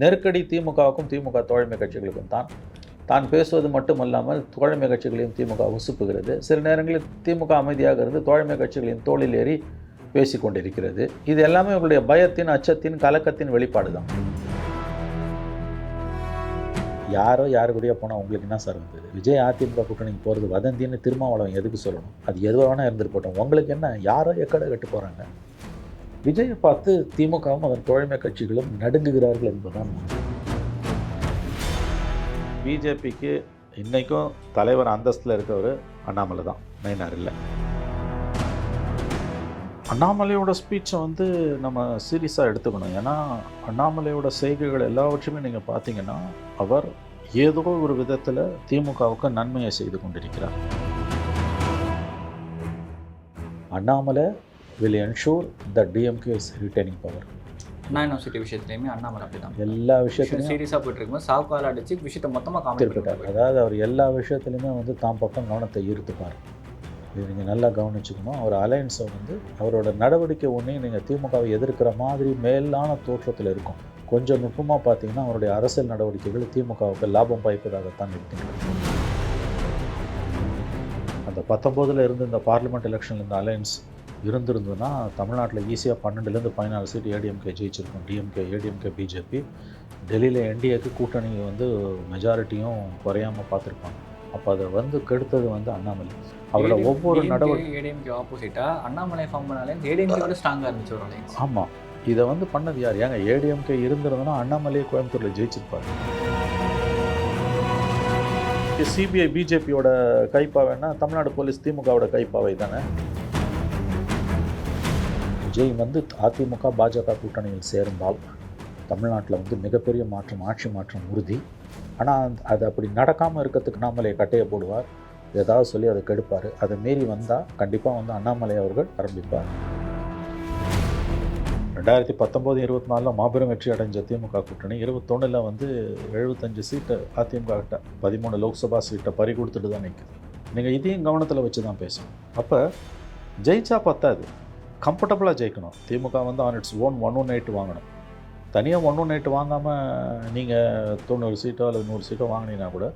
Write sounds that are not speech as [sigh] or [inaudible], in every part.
நெருக்கடி திமுகவுக்கும் திமுக தோழமை கட்சிகளுக்கும் தான். தான் பேசுவது மட்டுமல்லாமல் தோழமை கட்சிகளையும் திமுக உசுப்புகிறது. சில நேரங்களில் திமுக அமைதியாக இருந்து தோழமை கட்சிகளின் தோளில் ஏறி பேசிக்கொண்டிருக்கிறது இது எல்லாமே உங்களுடைய பயத்தின் அச்சத்தின் கலக்கத்தின் வெளிப்பாடு தான். யாரோ யாரு கூடயோ போனால் உங்களுக்கு என்ன சார் வந்தது விஜய் அதிமுக கூட்டணிக்கு போகிறது வதந்தின்னு திருமாவளவன் எதுக்கு சொல்லணும்? அது எதுவாக வேணால் இருந்துட்டு போட்டோம். உங்களுக்கு என்ன? யாரோ எக்கடை கட்டு போகிறாங்க விஜயை பார்த்து திமுகவும் அதன் தோழமை கட்சிகளும் நடுங்குகிறார்கள் என்பதுதான் பிஜேபிக்கு இன்றைக்கும் தலைவர் அந்தஸ்தில் இருக்கவர் அண்ணாமலை தான் நயினார் இல்லை. அண்ணாமலையோட ஸ்பீச்சை வந்து நம்ம சீரியஸாக எடுத்துக்கணும். ஏன்னா அண்ணாமலையோட செய்கைகள் எல்லாவற்றையுமே நீங்கள் பார்த்தீங்கன்னா அவர் ஏதோ ஒரு விதத்தில் திமுகவுக்கு நன்மையை செய்து கொண்டிருக்கிறார். Annamalai will ensure the DMK is retaining power Anna university விஷயத்துலையுமே அண்ணாமலை அப்படிதான். எல்லா விஷயத்துலையும் சீரியஸாக போயிட்டு இருக்கும்போது சாவுக்கால் அடிச்சு விஷயத்தை மொத்தமாக திருப்பிட்டார். அதாவது அவர் எல்லா விஷயத்துலையுமே வந்து தாம் பக்கம் கவனத்தை ஈர்த்துப்பார். இது நீங்கள் நல்லா கவனிச்சுக்கணும். அவர் அலையன்ஸை வந்து அவரோட நடவடிக்கை ஒன்றையும் நீங்கள் திமுகவை எதிர்க்கிற மாதிரி மேலான தோற்றத்தில் இருக்கும். கொஞ்சம் நுட்பமாக பார்த்தீங்கன்னா அவருடைய அரசியல் நடவடிக்கைகள் திமுகவுக்கு லாபம் பாய்ப்பதாகத்தான் இருக்கின்றன அந்த பத்தொம்போதில் இருந்து இந்த பார்லிமெண்ட் எலெக்ஷனில் இந்த அலையன்ஸ் இருந்திருந்ததுன்னா தமிழ்நாட்டில் ஈஸியாக பன்னெண்டுலேருந்து பதினாலு சீட் ஏடிஎம்கே ஜெயிச்சிருக்கும். டிஎம்கே ஏடிஎம்கே பிஜேபி டெல்லியில் என்டிஏக்கு கூட்டணி வந்து மெஜாரிட்டியும் குறையாமல் பார்த்துருப்பாங்க. அப்போ அதை வந்து கெடுத்தது வந்து அண்ணாமலை. அவரோட ஒவ்வொரு நடவடிக்கை ஏடிஎம்கே ஆப்போசிட்டா அண்ணாமலை ஃபார்ம் பண்ணாலே ஏடிஎம்கே விட ஸ்ட்ராங்காக இருந்துச்சு ஒரு ஆமாம் இதை வந்து பண்ணது யார்? ஏங்க ஏடிஎம்கே இருந்திருந்தனா அண்ணாமலையே கோயம்புத்தூரில் ஜெயிச்சிருப்பாரு. சிபிஐ பிஜேபியோட கைப்பாவைன்னா தமிழ்நாடு போலீஸ் திமுகவோட கைப்பாவை தானே? விஜய் வந்து அதிமுக பாஜக கூட்டணியில் சேர்ந்தால் தமிழ்நாட்டில் வந்து மிகப்பெரிய மாற்றம் ஆட்சி மாற்றம் உறுதி. ஆனால் அது அப்படி நடக்காமல் இருக்கிறதுக்கு அண்ணாமலையை கட்டையை போடுவார். ஏதாவது சொல்லி அதை கெடுப்பார். அதை மீறி வந்தால் கண்டிப்பாக வந்து அண்ணாமலை அவர்கள் ஆரம்பிப்பார். ரெண்டாயிரத்தி பத்தொம்போது இருபத்தி நாலில் மாபெரும் வெற்றி அடைஞ்ச திமுக கூட்டணி இருபத்தொன்னில் வந்து எழுபத்தஞ்சு சீட்டை அதிமுக கிட்ட பதிமூணு லோக்சபா சீட்டை பறி கொடுத்துட்டு தான் நிற்குது நீங்கள் இதையும் கவனத்தில் வச்சு தான் பேசணும். அப்போ ஜெயிச்சா பத்தாது. கம்ஃபர்டபுளாக ஜெயிக்கணும். திமுக வந்து on its own one one eight வாங்கணும். தனியாக ஒன் ஒன் எயிட் வாங்காமல் நீங்கள் தொண்ணூறு சீட்டோ அல்லது நூறு சீட்டோ வாங்கினீங்கன்னா கூட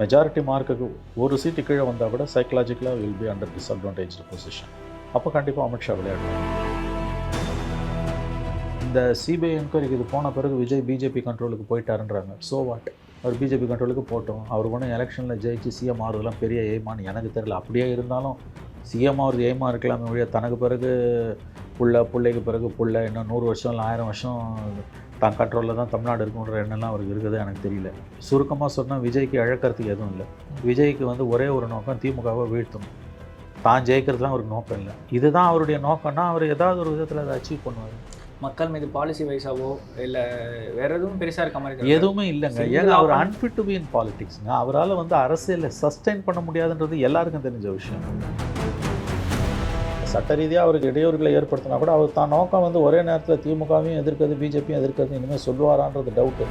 மெஜாரிட்டி மார்க்குக்கு ஒரு சீட்டு கீழே வந்தால் கூட சைக்கலாஜிக்கலாக will be under disadvantage position அப்போ கண்டிப்பாக அமித்ஷா விளையாடுவாங்க இந்த சிபிஐ என்கொயரிக்கு இது போன பிறகு விஜய் பிஜேபி கண்ட்ரோலுக்கு போயிட்டாருன்றாங்க. ஸோ வாட் அவர் பிஜேபி கண்ட்ரோலுக்கு போட்டோம். அவர் ஒன்றும் எலெக்ஷனில் ஜெயிச்சு சிஎம் ஆறுதெல்லாம் பெரிய ஏமான்னு எனக்கு தெரியல. அப்படியே இருந்தாலும் சிஎம் ஆகிறது ஏமா இருக்கலாமே ஒழிய தனக்கு பிறகு புள்ள பிள்ளைக்கு பிறகு புள்ள இன்னும் நூறு வருஷம் இல்லை ஆயிரம் வருஷம் தான் கண்ட்ரோலில் தான் தமிழ்நாடு இருக்குன்ற எண்ணம்லாம் அவருக்கு இருக்குது எனக்கு தெரியல. சுருக்கமாக சொன்னால் விஜய்க்கு இழக்கிறதுக்கு எதுவும் இல்லை. விஜய்க்கு வந்து ஒரே ஒரு நோக்கம் திமுகவை வீழ்த்தணும். தான் ஜெயிக்கிறதுலாம் அவருக்கு நோக்கம் இல்லை. இதுதான் அவருடைய நோக்கம்னா அவர் ஏதாவது ஒரு விதத்தில் அதை அச்சீவ் பண்ணுவார். மக்கள் மீது பாலிசி வைஸாவோ இல்லை வேற எதுவும் பெருசாக இருக்க மாதிரி. எதுவுமே இல்லைங்க. ஏங்க அவர் அன்ஃபிட் டு பி இன் பாலிடிக்ஸ்ங்க அவரால் வந்து அரசியலில் சஸ்டைன் பண்ண முடியாதுன்றது எல்லாருக்கும் தெரிஞ்ச விஷயம். சட்ட ரீதியாக அவருக்கு இடையூறுகளை ஏற்படுத்தினா கூட அவர் தான் நோக்கம் வந்து ஒரே நேரத்தில் திமுகவையும் எதிர்க்கிறது பிஜேபியும் எதிர்க்கிறது இனிமேல் சொல்லுவாரான்றது டவுட்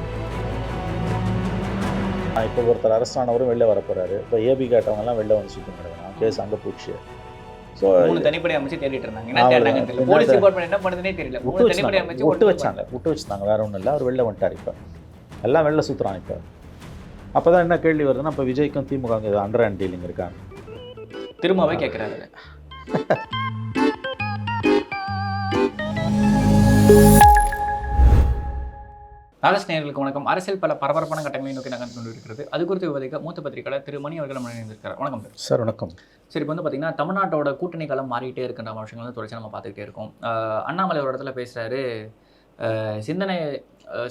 இப்போ ஒருத்தர் அரசானவரும் வெளில வர போகிறாரு இப்போ ஏபி கேட்டவங்கலாம் வெளில வந்து சுற்றி நடக்கிறான் கேஸ் அங்கே போச்சு மூணு தனிப்படை அமைச்சு தேடிட்டு இருந்தாங்க. என்ன தெரியல. என்ன போலீஸ் டிபார்ட்மெண்ட் என்ன பண்ணுதுன்னே தெரியல. மூணு தனிப்படை அமைச்சு விட்டு வச்சாங்க விட்டு வச்சுட்டாங்க. வேற ஒன்றும் இல்லை. அவர் வெளில வந்துட்டார் இப்போ. எல்லாம் வெளில சுற்றுறான் இப்போ. அப்போ தான் என்ன கேள்வி வருதுன்னா இப்போ விஜய்க்கும் திமுக அண்டர் ஹேண்ட் டீலிங் இருக்காங்க. திரும்பவே கேட்குறாரு [laughs] நாலஸ் நேயர்களுக்கு வணக்கம். அரசியல் பல பரபரப்பான கட்டங்களை நோக்கி நகர்ந்து கொண்டு இருக்கிறது அது குறித்து விவாதிக்க மூத்த பத்திரிகையாளர் திரு மணி அவர்கள் நம்ம இணைந்திருக்கார் வணக்கம் சார். சார் வணக்கம். சரி இப்போ வந்து பார்த்தீங்கன்னா தமிழ்நாட்டோட கூட்டணி காலம் மாறிட்டே இருக்கின்ற விஷயங்கள் வந்து தொடர்ச்சி நம்ம பார்த்துக்கிட்டே இருக்கோம். அண்ணாமலை ஒரு இடத்துல பேசுகிறாரு சிந்தனை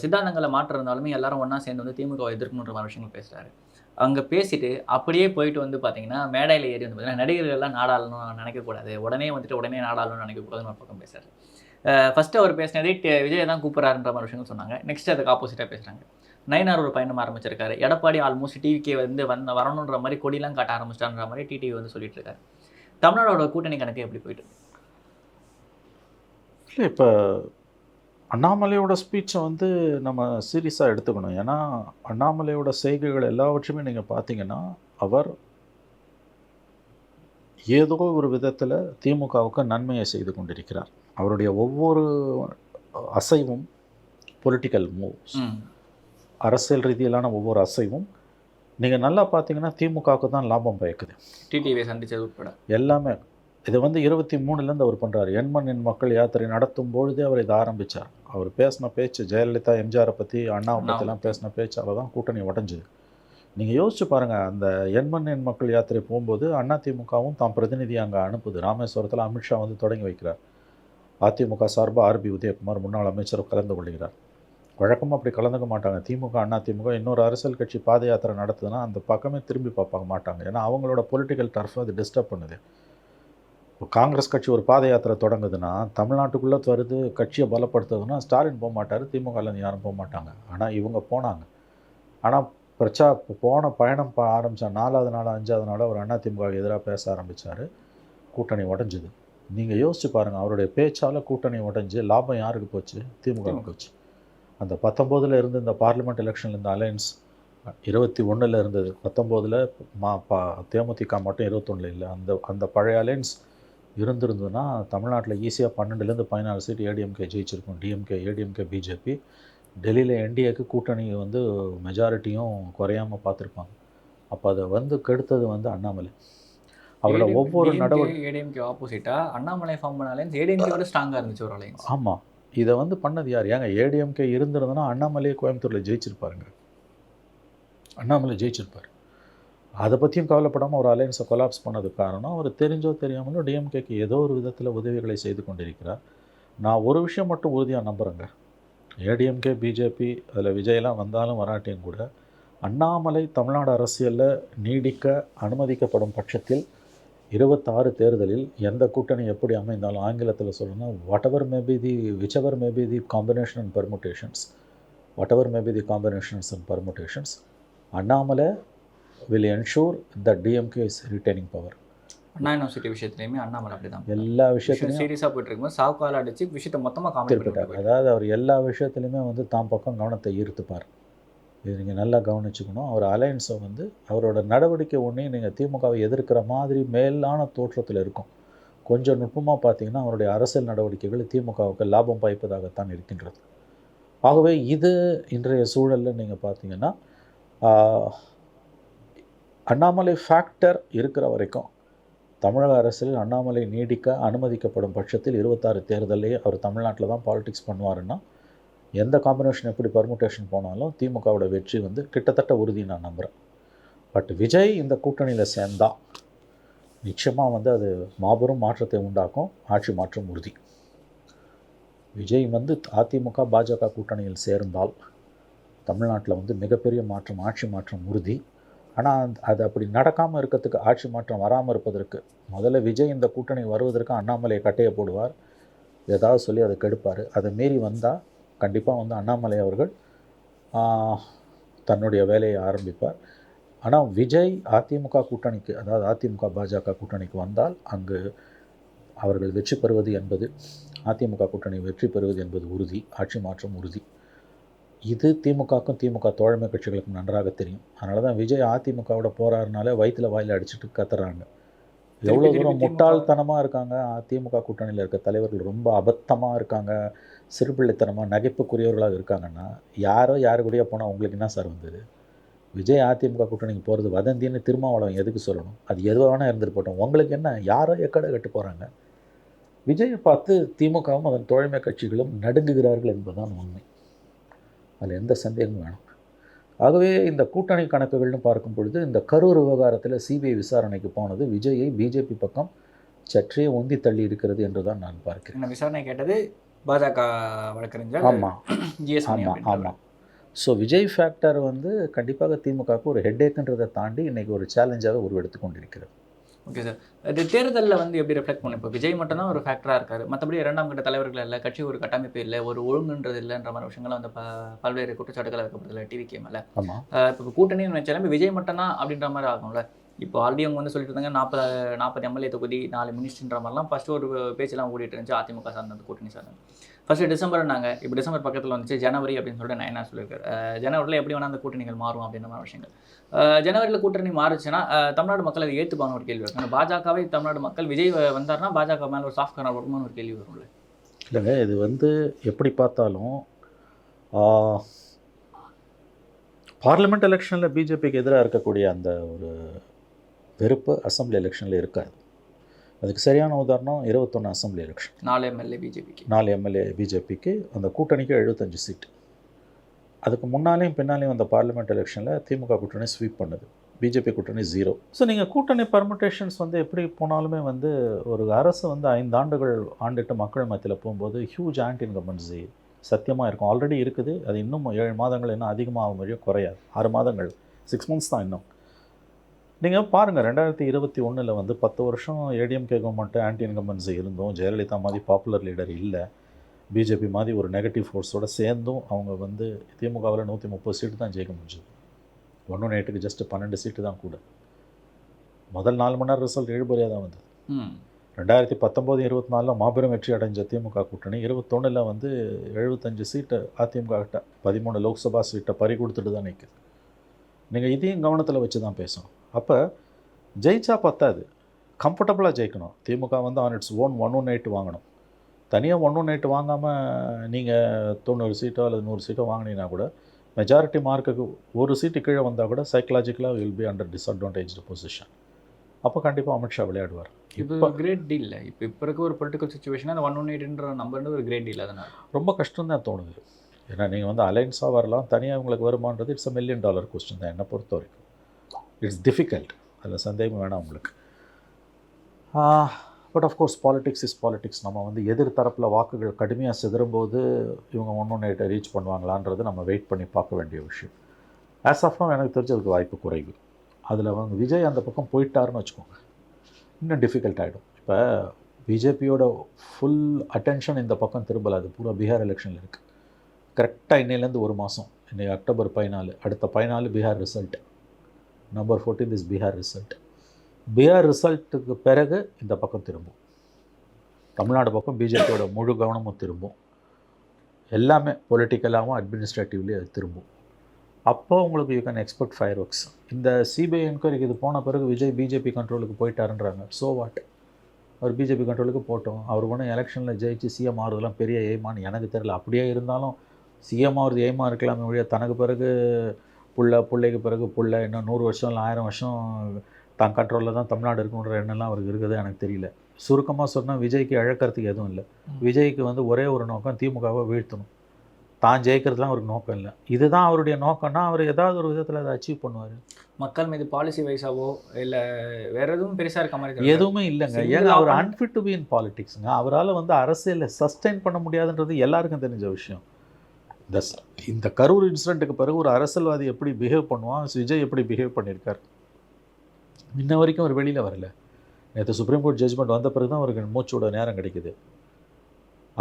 சித்தாந்தங்களை மாற்றம் இருந்தாலுமே எல்லாரும் ஒன்றா சேர்ந்து வந்து திமுக எதிர்க்கணுன்ற மாதிரி விஷயங்கள் பேசுகிறாரு அங்கே பேசிட்டு அப்படியே போயிட்டு வந்து பார்த்தீங்கன்னா மேடையில் ஏறி வந்து பார்த்தீங்கன்னா நடிகர்கள்லாம் நாடாளணும் நினைக்கக்கூடாது. உடனே வந்துட்டு உடனே நாடாளணும்னு நினைக்கக்கூடாதுன்னு ஒரு பக்கம் பேசுறாரு. ஃபஸ்ட்டு அவர் பேசினதே விஜய் தான் கூப்பிட்றாருன்ற மாதிரி விஷயங்கள் சொன்னாங்க. நெக்ஸ்ட் அதுக்கு ஆப்போசிட்டாக பேசுகிறாங்க நயனார் ஒரு பயணம் ஆரம்பிச்சிருக்காரு. எடப்பாடி ஆல்மோஸ்ட் டிவிக்கே வந்து வந்து வரணுன்ற மாதிரி கொடிலாம் காட்ட ஆரம்பிச்சிட்டான்ற மாதிரி டிடிவி வந்து சொல்லிட்டு இருக்காரு தமிழ்நாடோட கூட்டணி கணக்கு எப்படி போயிட்டு இல்லை இப்போ அண்ணாமலையோட ஸ்பீச்சை வந்து நம்ம சீரியஸாக எடுத்துக்கணும். ஏன்னா அண்ணாமலையோட செய்கைகள் எல்லாவற்றையுமே நீங்கள் பார்த்தீங்கன்னா அவர் ஏதோ ஒரு விதத்தில் திமுகவுக்கு நன்மையை செய்து கொண்டிருக்கிறார். அவருடைய ஒவ்வொரு அசைவும் பொலிட்டிக்கல் மூவ்ஸ் அரசியல் ரீதியிலான ஒவ்வொரு அசைவும் நீங்கள் நல்லா பார்த்தீங்கன்னா திமுகவுக்கு தான் லாபம் பயக்குது. டிடிவியை சந்திச்சது உட்பட. எல்லாமே. இது வந்து இருபத்தி மூணுலேருந்து அவர் பண்ணுறாரு எண்மண் எண் மக்கள் யாத்திரை நடத்தும் பொழுதே அவர் இதை ஆரம்பித்தார் அவர் பேசின பேச்சு ஜெயலலிதா எம்ஜிஆரை பற்றி அண்ணாவை பற்றிலாம் பேசின பேச்சால தான் கூட்டணி உடஞ்சுது. நீங்கள் யோசிச்சு பாருங்கள் அந்த எண்மண் எண் மக்கள் யாத்திரை போகும்போது அதிமுகவும் தாம் பிரதிநிதி அங்கே அனுப்புது. ராமேஸ்வரத்தில் அமித்ஷா வந்து தொடங்கி வைக்கிறார். அதிமுக சார்பாக ஆர்பி உதயகுமார் முன்னாள் அமைச்சர் கலந்து கொள்கிறார். வழக்கமாக அப்படி கலந்துக்க மாட்டாங்க. திமுக அண்ணா திமுக இன்னொரு அரசியல் கட்சி பாத யாத்திரை நடத்துதுன்னா அந்த பக்கமே திரும்பி பார்ப்பாங்க மாட்டாங்க. ஏன்னா அவங்களோட பொலிட்டிக்கல் டர்ஃப் அது டிஸ்டர்ப் பண்ணுது. இப்போ காங்கிரஸ் கட்சி ஒரு பாத யாத்திரை தொடங்குதுன்னா தமிழ்நாட்டுக்குள்ளே வருது கட்சியை பலப்படுத்துதுன்னா ஸ்டாலின் போக மாட்டார் திமுகலேருந்து யாரும் போக மாட்டாங்க. ஆனால் இவங்க போனாங்க. ஆனால் பிரச்சா போன பயணம் ப- நாலாவது நாள் அஞ்சாவது நாள் அவர் அண்ணா திமுக எதிராக பேச ஆரம்பித்தார் கூட்டணி உடஞ்சிது. நீங்கள் யோசிச்சு பாருங்கள் அவருடைய பேச்சால் கூட்டணி உடைஞ்சு லாபம் யாருக்கு போச்சு? திமுகவுக்கு போச்சு. அந்த பத்தொம்போதில் இருந்து இந்த பார்லிமெண்ட் எலெக்ஷனில் இந்த அலையன்ஸ் இருபத்தி ஒன்றில் இருந்தது. பத்தொம்போதில் மா பா தேமுதிக மட்டும் இருபத்தொன்னில் இல்லை. அந்த அந்த பழைய அலையன்ஸ் இருந்திருந்ததுன்னா தமிழ்நாட்டில் ஈஸியாக பன்னெண்டுலேருந்து பதினாலு seat ADMK ஜெயிச்சிருக்கும். DMK ADMK BJP. டெல்லியில் என்டிஏக்கு கூட்டணி வந்து மெஜாரிட்டியும் குறையாமல் பார்த்துருப்பாங்க. அப்போ அதை வந்து கெடுத்தது வந்து அண்ணாமலை. அவரோட ஒவ்வொரு நடவடிக்கை ஏடிஎம்கே ஆப்போசிட்டா அண்ணாமலை ஃபார்ம் பண்ண அலையன்ஸ் ஏடிஎம்கே விட ஸ்ட்ராங்கா இருந்துச்சு ஒரு அலையன்ஸ் ஆமாம் இதை வந்து பண்ணது யார்? ஏங்க ஏடிஎம்கே இருந்திருந்ததுன்னா அண்ணாமலையே கோயம்புத்தூரில் ஜெயிச்சிருப்பாருங்க. அண்ணாமலை ஜெயிச்சிருப்பார். அதை பற்றியும் கவலைப்படாமல் ஒரு அலையன்ஸை கொலாப்ஸ் பண்ணது காரணம் அவர் தெரிஞ்சோ தெரியாமலோ டிஎம்கேக்கு ஏதோ ஒரு விதத்தில் உதவிகளை செய்து கொண்டிருக்கிறார். நான் ஒரு விஷயம் மட்டும் உறுதியாக நம்புகிறேங்க ஏடிஎம்கே பிஜேபி அதில் விஜயெல்லாம் வந்தாலும் வராட்டியும் கூட அண்ணாமலை தமிழ்நாடு அரசியலில் நீடிக்க அனுமதிக்கப்படும் பட்சத்தில் இருபத்தாறு தேர்தலில் எந்த கூட்டணி எப்படி அமைந்தாலும் ஆங்கிலத்தில் சொல்லணும்னா whatever maybe the whichever maybe the combination and permutations whatever maybe the combinations and permutations Annamalai will ensure the DMK is retaining power Anna university விஷயத்துலையுமே அண்ணாமலை அப்படிதான். எல்லா விஷயத்துலையும் சீரியஸாக போயிட்டு இருக்கும்போது சாவுக்கால அடிச்சு விஷயத்தை மொத்தமாக காமெடி திருப்பிட்டார் அதாவது அவர் எல்லா விஷயத்துலையுமே வந்து தாம் பக்கம் கவனத்தை ஈர்த்துப்பார். இது நீங்கள் நல்லா கவனிச்சுக்கணும். அவர் அலையன்ஸை வந்து அவரோட நடவடிக்கை ஒன்றையும் நீங்கள் திமுகவை எதிர்க்கிற மாதிரி மேலான தோற்றத்தில் இருக்கும். கொஞ்சம் நுட்பமாக பார்த்தீங்கன்னா அவருடைய அரசியல் நடவடிக்கைகள் திமுகவுக்கு லாபம் பாய்ப்பதாகத்தான் இருக்கின்றது. ஆகவே இது இன்றைய சூழலில் நீங்கள் பார்த்தீங்கன்னா அண்ணாமலை ஃபேக்டர் இருக்கிற வரைக்கும் தமிழக அரசில் அண்ணாமலை நீடிக்க அனுமதிக்கப்படும் பட்சத்தில் இருபத்தாறு தேர்தலே அவர் தமிழ்நாட்டில் தான் பாலிடிக்ஸ் பண்ணுவாருன்னா எந்த காம்பினேஷன் எப்படி பர்முட்டேஷன் போனாலும் திமுகவோட வெற்றி வந்து கிட்டத்தட்ட உறுதி நான் நம்புகிறேன் பட் விஜய் இந்த கூட்டணியில் சேர்ந்தா நிச்சயமாக வந்து அது மாபெரும் மாற்றத்தை உண்டாக்கும் ஆட்சி மாற்றம் உறுதி. விஜய் வந்து அதிமுக பாஜக கூட்டணியில் சேர்ந்தால் தமிழ்நாட்டில் வந்து மிகப்பெரிய மாற்றம் ஆட்சி மாற்றம் உறுதி. ஆனால் அது அப்படி நடக்காமல் இருக்கிறதுக்கு ஆட்சி மாற்றம் வராமல் இருப்பதற்கு முதல்ல விஜய் இந்த கூட்டணி வருவதற்கு அண்ணாமலையை கட்டையை போடுவார். ஏதாவது சொல்லி அதை கெடுப்பார். அதை மீறி வந்தால் கண்டிப்பாக வந்து அண்ணாமலை அவர்கள் தன்னுடைய வேலையை ஆரம்பிப்பார். ஆனால் விஜய் அதிமுக கூட்டணிக்கு அதாவது அதிமுக பாஜக கூட்டணிக்கு வந்தால் அங்கு அவர்கள் வெற்றி பெறுவது என்பது அதிமுக கூட்டணி வெற்றி பெறுவது என்பது உறுதி ஆட்சி மாற்றம் உறுதி. இது திமுகவுக்கும் திமுக தோழமை கட்சிகளுக்கும் நன்றாக தெரியும். அதனால தான் விஜய் அதிமுகவோட போறாருனாலே வயிற்றுல வாயில் அடிச்சுட்டு கத்துறாங்க. எவ்வளோ தூரம் முட்டாள்தனமாக இருக்காங்க அதிமுக கூட்டணியில் இருக்க தலைவர்கள் ரொம்ப அபத்தமாக இருக்காங்க. சிறுபிள்ளைத்தனமாக நகைப்புக்குரியவர்களாக இருக்காங்கன்னா யாரோ யாரு கூடயோ போனால் உங்களுக்கு என்ன சார் வந்தது? விஜய் அதிமுக கூட்டணிக்கு போகிறது வதந்தின்னு திருமாவளவன் எதுக்கு சொல்லணும்? அது எதுவாக வேணால் இருந்துட்டு போட்டோம். உங்களுக்கு என்ன? யாரோ எக்கடை கட்டு போகிறாங்க விஜயை பார்த்து திமுகவும் அதன் தோழமை கட்சிகளும் நடுங்குகிறார்கள் என்பதுதான் உண்மை. அதில் எந்த சந்தேகமும் வேணும். ஆகவே இந்த கூட்டணி கணக்குகள்னு பார்க்கும் பொழுது இந்த கரூர் விவகாரத்தில் சிபிஐ விசாரணைக்கு போனது விஜயை பிஜேபி பக்கம் சற்றே உந்தி தள்ளி இருக்கிறது என்று தான் நான் பார்க்கிறேன். விசாரணை கேட்டது? பாஜக வழக்கறிஞர் ஆமாம் ஜிஎஸ் ஆமாம் ஆமாம் ஸோ விஜய் ஃபேக்டர் வந்து கண்டிப்பாக திமுகவுக்கு ஒரு ஹெட்டேக்குன்றதை தாண்டி இன்னைக்கு ஒரு சேலஞ்சாக உருவெடுத்து கொண்டிருக்கிறது. ஓகே சார் இது தேர்தலில் வந்து எப்படி ரிஃப்ளெக்ட் பண்ணும் இப்போ விஜய் மட்டும் தான் ஒரு ஃபேக்டராக இருக்காரு. மற்றபடி இரண்டாம் கட்ட தலைவர்கள் இல்லை கட்சி ஒரு கட்டமைப்பு இல்லை ஒரு ஒழுங்குன்றது இல்லைன்ற மாதிரி விஷயங்கள் வந்து பல்வேறு குற்றச்சாட்டுகள் வைக்கப்படுதில்ல டிவிகே மேலே. இப்போ கூட்டணின்னு நினைச்சாலும் விஜய் மட்டும் தான் அப்படின்ற மாதிரி ஆகும்ல. இப்போ ஆல்ரெடி அவங்க வந்து சொல்லிட்டு இருந்தாங்க நாற்பது நாற்பது எம்எல்ஏ தொகுதி நாலு மினிஸ்டர்ன்ற மாதிரிலாம் ஃபஸ்ட்டு ஒரு பேச்செல்லாம் ஓடிட்டு இருந்துச்சு அதிமுக சார்ந்த கூட்டணி சார்ந்த. ஃபஸ்ட்டு டிசம்பர்னாங்க இப்போ டிசம்பர் பக்கத்தில் வந்துச்சு ஜனவரி அப்படின்னு சொல்லிட்டு நான் என்ன சொல்லியிருக்காரு ஜனவரியில் எப்படி வேணால் அந்த கூட்டணிகள் மாறும் அப்படின்ற மாதிரி விஷயங்கள். ஜனவரியில் கூட்டணி மாறுச்சுன்னா தமிழ்நாடு மக்கள் அதை ஏற்றுப்பாங்க ஒரு கேள்வி வரும். ஆனா பாஜகவை தமிழ்நாடு மக்கள் விஜய் வந்தார்னா வந்தாருன்னா பாஜக மேலே ஒரு சாஃப்ட் கார்னர் வருமானு ஒரு கேள்வி வரும்ல. இல்லைங்க இது வந்து எப்படி பார்த்தாலும் பார்லிமெண்ட் எலெக்ஷனில் பிஜேபிக்கு எதிராக இருக்கக்கூடிய அந்த ஒரு வெறுப்பு அசம்பிளி எலெக்ஷனில் இருக்காது. அதுக்கு சரியான உதாரணம் இருபத்தொன்று அசம்பிளி எலெக்ஷன் நாலு எம்எல்ஏ பிஜேபிக்கு. நாலு எம்எல்ஏ பிஜேபிக்கு அந்த கூட்டணிக்கு எழுபத்தஞ்சு சீட்டு அதுக்கு முன்னாலேயும் பின்னாலேயும் அந்த பார்லிமெண்ட் எலெக்ஷனில் திமுக கூட்டணி ஸ்வீப் பண்ணுது. பிஜேபி கூட்டணி ஜீரோ ஸோ நீங்கள் கூட்டணி பர்முட்டேஷன்ஸ் வந்து எப்படி போனாலுமே வந்து ஒரு அரசு வந்து ஐந்து ஆண்டுகள் ஆண்டுட்டு மக்கள் மத்தியில் போகும்போது ஹியூஜ் ஆன்டி இன்கம்பன்சி சத்தியமாக இருக்கும். ஆல்ரெடி இருக்குது. அது இன்னும் ஏழு மாதங்கள் இன்னும் அதிகமாகும் வரையும் குறையாது. ஆறு மாதங்கள். சிக்ஸ் மந்த்ஸ் தான் இன்னும். நீங்கள் பாருங்கள் ரெண்டாயிரத்தி இருபத்தி ஒன்றில் வந்து பத்து வருஷம் ஏடிஎம்கே கவர்மெண்ட்டு ஆன்டி இன்கம்பன்சி இருந்தும் ஜெயலலிதா மாதிரி பாப்புலர் லீடர் இல்லை. பிஜேபி மாதிரி ஒரு நெகட்டிவ் ஃபோர்ஸோட சேர்ந்தும் அவங்க வந்து திமுகவில் நூற்றி முப்பது சீட்டு தான் ஜெயிக்க முடிஞ்சது. ஒன்று எட்டுக்கு ஜஸ்ட் பன்னெண்டு சீட்டு தான் கூட. முதல் நாலு மணி நேரம் ரிசல்ட் எழுபறியாக தான் வந்தது. ரெண்டாயிரத்தி பத்தொம்போது இருபத்தி நாலில் மாபெரும் வெற்றி அடைஞ்ச திமுக கூட்டணி இருபத்தொன்னில் வந்து எழுபத்தஞ்சு சீட்டு அதிமுக கிட்ட பதிமூணு லோக்சபா சீட்டை பறி கொடுத்துட்டு தான் நிற்குது நீங்கள் இதையும் கவனத்தில் வச்சு தான் பேசணும். அப்போ ஜெயிச்சா பத்தாது. கம்ஃபர்டபுளாக ஜெயிக்கணும். திமுக வந்து on its own one one eight வாங்கணும். தனியாக ஒன் ஒன் எயிட் வாங்காமல் நீங்கள் தொண்ணூறு சீட்டோ அல்லது நூறு சீட்டோ வாங்கினீங்கன்னா கூட மெஜாரிட்டி மார்க்குக்கு ஒரு சீட்டு கீழே வந்தால் கூட சைக்கலாஜிக்கலாக will be under disadvantage position அப்போ கண்டிப்பாக அமித்ஷா விளையாடுவார். இப்போ கிரேட் டீல் இப்போ இப்போ இருக்க ஒரு பொலிட்டிக்கல் சுச்சுவேஷன் அந்த ஒன் ஒன் எயிட்ன்ற நம்பர் ஒரு கிரேட் டீல் அதனால். ரொம்ப கஷ்டம் தான் தோணுது. ஏன்னா நீங்கள் வந்து அலைன்ஸாக வரலாம். தனியாக உங்களுக்கு வருமானது it's a million dollar question தான் என்னை பொறுத்த வரைக்கும் இட்ஸ் டிஃபிகல்ட். அதில் சந்தேகம் வேணாம் உங்களுக்கு. But of course politics is politics நம்ம வந்து எதிர் தரப்பில் வாக்குகள் கடுமையாக சிதறும்போது இவங்க ஒன்று ரீச் பண்ணுவாங்களான்றது நம்ம வெயிட் பண்ணி பார்க்க வேண்டிய விஷயம். ஆஸ் ஆஃப் now எனக்கு தெரிஞ்சதுக்கு வாய்ப்பு குறைவு. அதில் வந்து விஜய் அந்த பக்கம் போயிட்டாருன்னு வச்சுக்கோங்க. இன்னும் டிஃபிகல்ட் ஆகிடும் இப்போ பிஜேபியோட ஃபுல் அட்டென்ஷன் இந்த பக்கம் திரும்பல. அது பூரா பீகார் எலெக்ஷனில் இருக்குது கரெக்டாக இன்னையிலேருந்து ஒரு மாதம் இன்னைக்கு அக்டோபர் பதினாலு. அடுத்த பதினாலு Bihar result number fourteen is Bihar result Bihar ரிசல்ட்டுக்கு பிறகு இந்த பக்கம் திரும்பும். தமிழ்நாடு பக்கம் பிஜேபியோட முழு கவனமும் திரும்பும். எல்லாமே பொலிட்டிக்கலாகவும் அட்மினிஸ்ட்ரேட்டிவ்லேயும் அது திரும்பும். அப்போ உங்களுக்கு you can expect fireworks இந்த சிபிஐ என்கொயரிக்கு இது போன பிறகு விஜய் பிஜேபி கண்ட்ரோலுக்கு போயிட்டாருன்றாங்க. ஸோ வாட் அவர் பிஜேபி கண்ட்ரோலுக்கு போட்டோம். அவர் ஒன்றும் எலெக்ஷனில் ஜெயிச்சு சிஎம் ஆகிறதுலாம் பெரிய எய்மான்னு எனக்கு தெரியல. அப்படியே இருந்தாலும் சிஎம் ஆகிறது எய்மா இருக்கலாமே ஒழிய தனக்கு பிறகு புள்ள பிள்ளைக்கு பிறகு புள்ள இன்னும் நூறு வருஷம் இல்லை ஆயிரம் வருஷம் தான் கண்ட்ரோலில் தான் தமிழ்நாடு இருக்குன்ற எண்ணம்லாம் அவருக்கு இருக்குது எனக்கு தெரியல. சுருக்கமாக சொன்னால் விஜய்க்கு இழக்கிறதுக்கு எதுவும் இல்லை. விஜய்க்கு வந்து ஒரே ஒரு நோக்கம் திமுகவை வீழ்த்தணும். தான் ஜெயிக்கிறதுலாம் அவருக்கு நோக்கம் இல்லை. இதுதான் அவருடைய நோக்கம்னா அவர் ஏதாவது ஒரு விதத்தில் அதை அச்சீவ் பண்ணுவார். மக்கள் மீது பாலிசி வைஸாவோ இல்லை வேற எதுவும் பெருசாக இருக்க மாதிரி. எதுவுமே இல்லைங்க. ஏங்க அவர் அன்ஃபிட் டு பி இன் பாலிடிக்ஸுங்க அவரால் வந்து அரசியலில் சஸ்டெயின் பண்ண முடியாதுன்றது எல்லாருக்கும் தெரிஞ்ச விஷயம். இந்த இந்த கரூர் இன்சிடெண்ட்டுக்கு பிறகு ஒரு அரசியல்வாதி எப்படி பிஹேவ் பண்ணுவான் விஜய் எப்படி பிஹேவ் பண்ணியிருக்கார்? இன்ன வரைக்கும் அவர் வெளியில் வரல. நேற்று சுப்ரீம் கோர்ட் ஜட்ஜ்மெண்ட் வந்த பிறகு தான் அவருக்கு மூச்சோட நேரம் கிடைக்குது.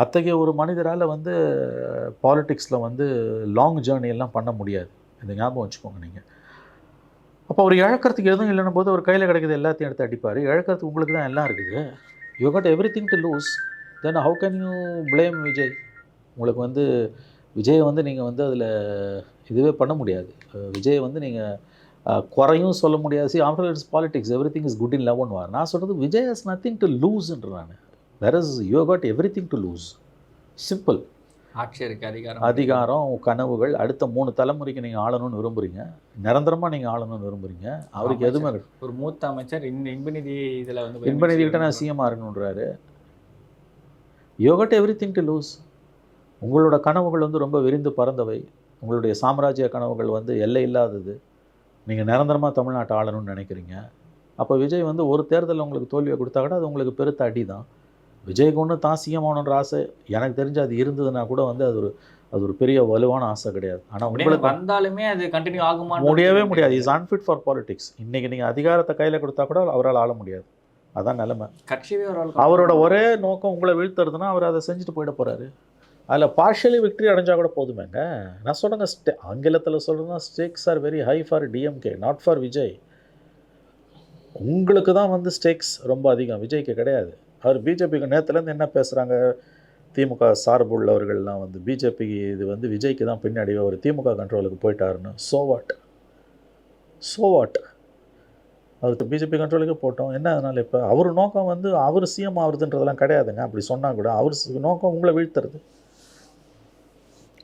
அத்தகைய ஒரு மனிதரால் வந்து பாலிட்டிக்ஸில் வந்து லாங் ஜேர்னி எல்லாம் பண்ண முடியாது. இந்த ஞாபகம் வச்சுக்கோங்க நீங்கள் அப்போ அவர் இழக்கிறதுக்கு எதுவும் இல்லைன்னும் போது அவர் கையில் கிடைக்கிறது எல்லாத்தையும் எடுத்து அடிப்பார். இழக்கிறதுக்கு உங்களுக்கு தான் எல்லாம் இருக்குது. You got everything to lose then how can you blame Vijay? உங்களுக்கு வந்து விஜயை வந்து நீங்கள் வந்து அதில் இதுவே பண்ண முடியாது. விஜயை வந்து நீங்கள் குறையும் சொல்ல முடியாது. See after it's politics everything is good in love and war நான் சொல்கிறது விஜய் ஹஸ் நத்திங் டு லூஸ்ன்ற நான். Where is you got everything to lose simple ஆட்சி இருக்கு அதிகாரம் அதிகாரம் கனவுகள் அடுத்த மூணு தலைமுறைக்கு நீங்கள் ஆளணும்னு விரும்புகிறீங்க நிரந்தரமாக நீங்கள் ஆளணும்னு விரும்புகிறீங்க அவருக்கு எதுவுமே ஒரு மூத்த அமைச்சர் இந்த இன்பநிதி இதில் வந்து இன்பநிதி கிட்ட நான் CM இருக்கணுன்றாரு you got everything to lose உங்களோட கனவுகள் வந்து ரொம்ப விரிந்து பறந்தவை. உங்களுடைய சாம்ராஜ்ய கனவுகள் வந்து எல்லை இல்லாதது. நீங்கள் நிரந்தரமாக தமிழ்நாட்டை ஆளணும்னு நினைக்கிறீங்க. அப்போ விஜய் வந்து ஒரு தேர்தலில் உங்களுக்கு தோல்வியை கொடுத்தா கூட அது உங்களுக்கு பெருத்த அடி தான் விஜய்க்கு ஒன்று தான் சிஎம் ஆகணுன்ற ஆசை. எனக்கு தெரிஞ்சு அது இருந்ததுன்னா கூட வந்து அது ஒரு அது ஒரு பெரிய வலுவான ஆசை கிடையாது. ஆனால் உங்களுக்கு வந்தாலுமே அது கண்டினியூ ஆகுமா முடியவே முடியாது. இஸ் unfit ஃபார் பாலிடிக்ஸ் இன்றைக்கி நீங்கள் அதிகாரத்தை கையில் கொடுத்தா கூட அவரால் ஆள முடியாது. அதான் நிலைமை. கட்சியே அவரோட ஒரே நோக்கம் உங்களை வீழ்த்துறதுன்னா அவர் அதை செஞ்சுட்டு போயிட போகிறாரு அதில் பார்ஷியலி விக்ட்ரி அடைஞ்சால் கூட போதுமேங்க. நான் சொல்கிறேங்க ஸ்டே ஆங்கிலத்தில் சொல்கிறேன்னா stakes are very high for DMK not for Vijay உங்களுக்கு தான் வந்து ஸ்டேக்ஸ் ரொம்ப அதிகம். விஜய்க்கு கிடையாது. அவர் பிஜேபிக்கு நேற்றுலேருந்து என்ன பேசுகிறாங்க திமுக சார்பு உள்ளவர்கள்லாம் வந்து பிஜேபிக்கு இது வந்து விஜய்க்கு தான் பின்னாடி அவர் திமுக கண்ட்ரோலுக்கு போயிட்டாருன்னு. சோ சோவாட் சோ அவர் பிஜேபி கண்ட்ரோலுக்கு போட்டோம். என்ன அதனால் இப்போ? அவர் நோக்கம் வந்து அவர் சிஎம் ஆகுறதுன்றதெல்லாம் கிடையாதுங்க. அப்படி சொன்னால் கூட அவர் நோக்கம் உங்களை வீழ்த்துறது.